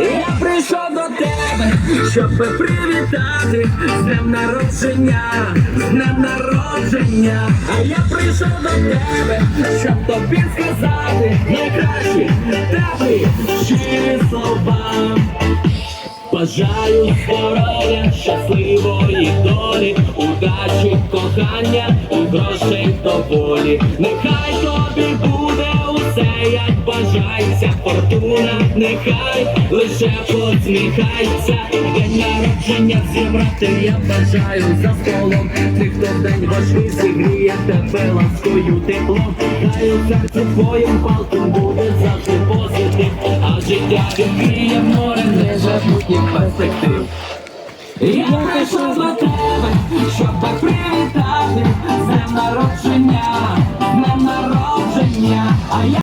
Я прийшов до тебе, щоб привітати з днем народження, з днем народження. А я прийшов до тебе, щоб тобі сказати найкращі теплі щирі слова. Бажаю здоров'я, щасливої долі, удачі, кохання і грошей доволі. Нехай тобі як бажається, фортуна, нехай лише посміхається. День народження зібрати я бажаю за столом. Тих, хто в день важкий зігріє тебе ласкою теплом. Хай у серці твоїм палким буде завжди позитив, а життя відкриє море незабутніх перспектив. Я прийшов до тебе, щоб так привітати з днем народження, з днем народження, а я